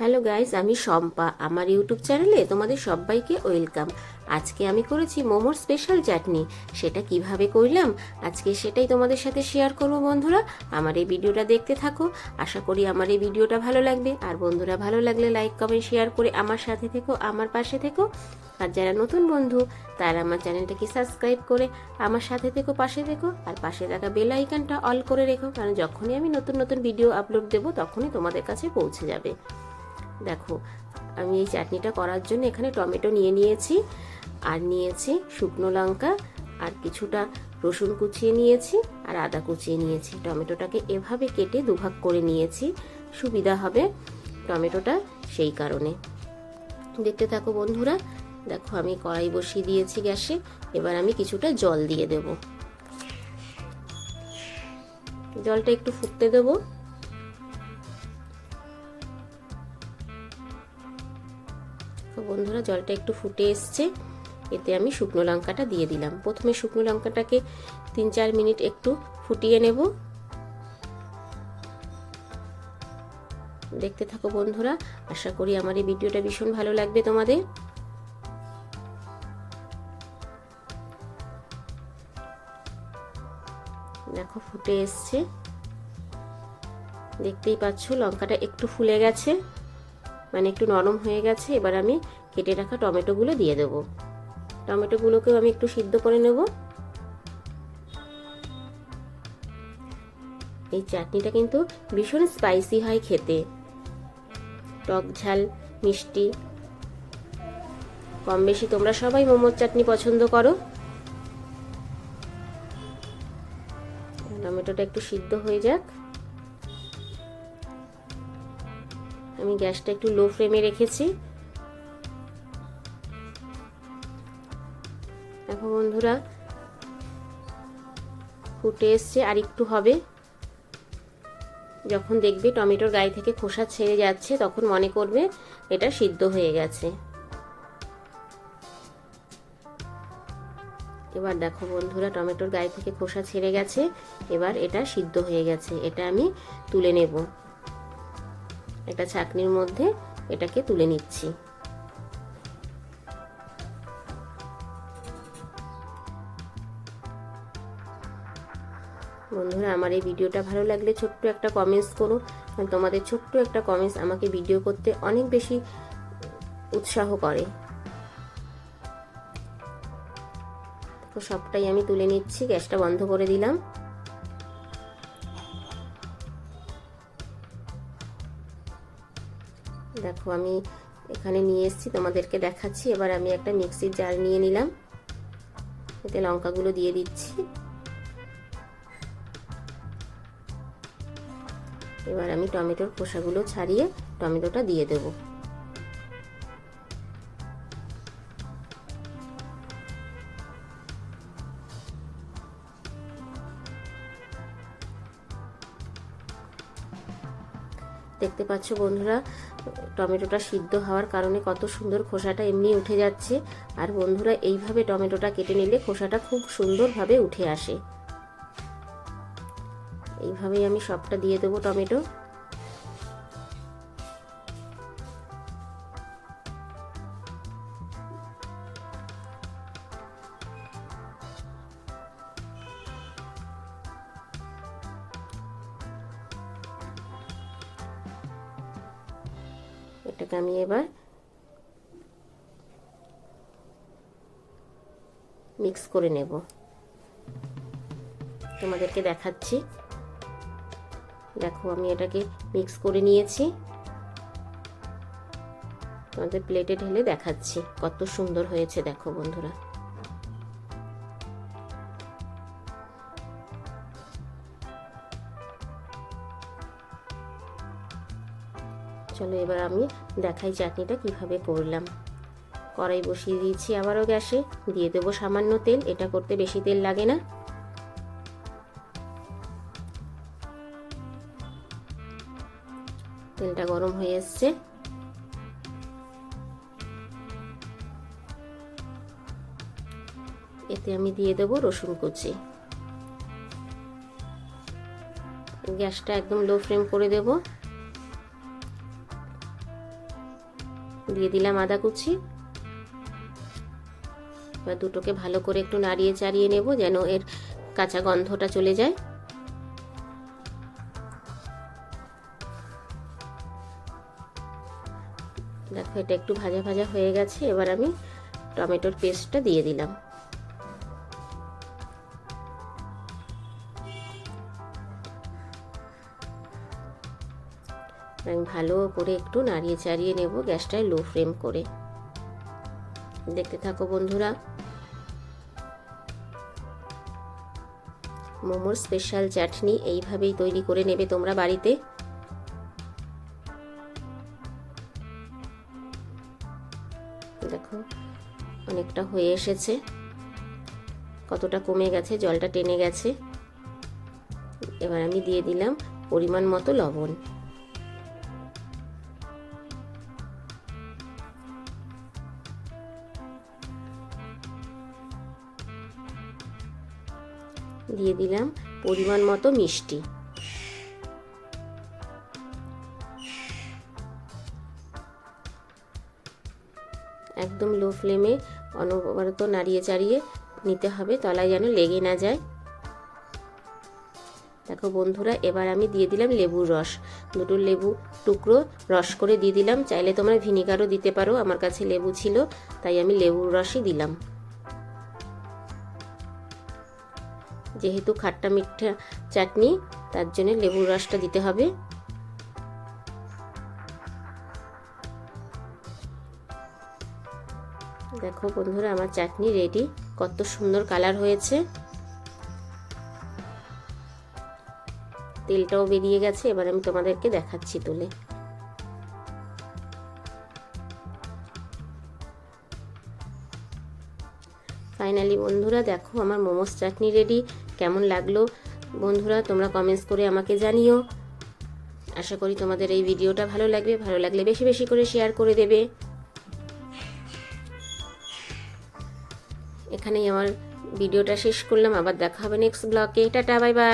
Hello guys, আমি শম্পা। আমার YouTube চ্যানেলে তোমাদের সবাইকে ওয়েলকাম। আজকে আমি করেছি মোমোর স্পেশাল চাটনি। সেটা কীভাবে করলাম, আজকে সেটাই তোমাদের সাথে শেয়ার করব বন্ধুরা। আমার এই ভিডিওটা দেখতে থাকো। আশা করি আমার এই ভিডিওটা ভালো লাগবে। আর বন্ধুরা, ভালো লাগলে লাইক কমেন্ট শেয়ার করে আমার সাথে থেকো, আমার পাশে থেকো। আর যারা নতুন বন্ধু, তারা আমার চ্যানেলটাকে সাবস্ক্রাইব করে আমার সাথে থেকো, পাশে থেকো। আর পাশে থাকা বেল আইকনটা অল করে রেখো। কারণ যখনই আমি নতুন নতুন ভিডিও আপলোড দেবো, তখনই তোমাদের কাছে পৌঁছে যাবে। দেখো, আমি এই চাটনিটা করার জন্য এখানে টমেটো নিয়ে নিয়েছি, আর নিয়েছি শুকনো লঙ্কা, আর কিছুটা রসুন কুচিয়ে নিয়েছি, আর আদা কুচিয়ে নিয়েছি। টমেটোটাকে এভাবে কেটে দুভাগ করে নিয়েছি, সুবিধা হবে টমেটোটা সেই কারণে। দেখতে থাকো বন্ধুরা, দেখো আমি কড়াই বসিয়ে দিয়েছি গ্যাসে, এবার আমি কিছুটা জল দিয়ে দেব। জলটা একটু ফুটতে দেবো। বন্ধুরা, জলটা একটু ফুটে এসছে। এতে আমি শুকনো লঙ্কাটা দিয়ে দিলাম। প্রথমে শুকনো লঙ্কাটাকে তিন চার মিনিট একটু ফুটিয়ে নেব। দেখতে থাকো বন্ধুরা, আশা করি আমার এই ভিডিওটা ভীষণ ভালো লাগবে তোমাদের। দেখো, ফুটে এসছে। দেখতেই পাচ্ছ, লঙ্কাটা একটু ফুলে গেছে মানে একটু নরম হয়ে গেছে। এবার আমি কেটে রাখা টমেটোগুলো দিয়ে দেব। টমেটোগুলোকেও আমি একটু সিদ্ধ করে নেব। এই চাটনিটা কিন্তু ভীষণ স্পাইসি হয় খেতে। টক ঝাল, মিষ্টি। কম বেশি তোমরা সবাই মোমোর চাটনি পছন্দ করো। টমেটোটা একটু সিদ্ধ হয়ে যাক। আমি গ্যাসটা একটু লো ফ্লেমে রেখেছি। দেখো বন্ধুরা, ফুটে এসছে আর একটু হবে। যখন দেখবে টমেটোর গায়ে থেকে খোসা ছেড়ে যাচ্ছে, তখন মনে করবে এটা সিদ্ধ হয়ে গেছে। এবার দেখো বন্ধুরা, টমেটোর গায়ে থেকে খোসা ছেড়ে গেছে, এবার এটা সিদ্ধ হয়ে গেছে। এটা আমি তুলে নেব। একটা ছাকনির মধ্যে এটাকে তুলে নিচ্ছি। বন্ধুরা, আমার এই ভিডিওটা ভালো লাগলে ছোট্ট একটা কমেন্টস করো। তোমাদের ছোট্ট একটা কমেন্টস আমাকে ভিডিও করতে অনেক বেশি উৎসাহ করে। তো সবটাই আমি তুলে নিচ্ছি, গ্যাসটা বন্ধ করে দিলাম। দেখো, আমি এখানে নিয়ে এসেছি, তোমাদেরকে দেখাচ্ছি। এবার আমি একটা মিক্সির জার নিয়ে নিলাম। এতে লঙ্কাগুলো দিয়ে দিচ্ছি। এবার আমি টমেটোর খোসাগুলো ছাড়িয়ে টমেটোটা দিয়ে দেব। দেখতে পাচ্ছ বন্ধুরা, টমেটোটা সিদ্ধ হওয়ার কারণে কত সুন্দর খোসাটা এমনি উঠে যাচ্ছে। আর বন্ধুরা, এইভাবে টমেটোটা কেটে নিলে খোসাটা খুব সুন্দরভাবে উঠে আসে। এইভাবেই আমি সবটা দিয়ে দেবো টমেটো। এটাকে আমি এবার মিক্স করে নেব। তোমাদেরকে দেখাচ্ছি। দেখো, আমি এটাকে মিক্স করে নিয়েছি। তোমাদের প্লেটে ঢেলে দেখাচ্ছি কত সুন্দর হয়েছে, দেখো বন্ধুরা। চলো, এবার আমি দেখাই চাটনিটা কীভাবে করলাম। কড়াই বসিয়ে দিয়েছি আবারও গ্যাসে। দিয়ে দেবো সামান্য তেল, এটা করতে বেশি তেল লাগে না। তেলটা গরম হয়ে এসছে। এতে আমি দিয়ে দেবো রসুন কুচি। গ্যাসটা একদম লো ফ্লেম করে দেব। দিয়ে দিলাম আদা কুচি। এবার দুটোকে ভালো করে একটু নাড়িয়ে চাড়িয়ে নেব যেন এর কাঁচা গন্ধটা চলে যায়। এটা একটু ভাজা ভাজা হয়ে গেছে, এবার আমি টমেটোর পেস্টটা দিয়ে দিলাম। আমি ভালো করে একটু নাড়িয়ে চাড়িয়ে নেব গ্যাসটায় লো ফ্লেম করে। দেখতে থাকো বন্ধুরা। মোমোর স্পেশাল চাটনি এইভাবেই তৈরি করে নেবে তোমরা বাড়িতে। দেখো, অনেকটা হয়ে এসেছে। কতটা কমে গেছে, জলটা টেনে গেছে। এবার আমি দিয়ে দিলাম পরিমাণ মতো লবণ। দিয়ে দিলাম পরিমাণ মতো মিষ্টি। একদম লো ফ্লেমে অনবরত নাড়িয়ে চাড়িয়ে নিতে হবে, তলায় যেন লেগে না যায়। দেখো বন্ধুরা, এবার আমি দিয়ে দিলাম লেবুর রস। দুটো লেবু টুকরো রস করে দিয়ে দিলাম। চাইলে তোমরা ভিনিগারও দিতে পারো, আমার কাছে লেবু ছিল, তাই আমি লেবুর রসই দিলাম। যেহেতু খাট্টা মিঠা চাটনি, তার জন্য লেবুর রসটা দিতে হবে। দেখো বন্ধুরা, আমার চাটনি রেডি কত সুন্দর কালার হয়েছে। তেলটাও বেরিয়ে গেছে, এবার আমি তোমাদেরকে দেখাচ্ছি তুলে। ফাইনালি বন্ধুরা, দেখো আমার মোমোস চাটনি রেডি কেমন লাগল? বন্ধুরা, তোমরা কমেন্টস করে আমাকে জানিও। আশা করি তোমাদের এই ভিডিওটা ভালো লাগবে। ভালো লাগলে বেশি বেশি করে শেয়ার করে দেবে। এখানেই আমার ভিডিওটা শেষ করলাম আবার দেখা হবে নেক্সট ব্লগে টাটা বাই বাই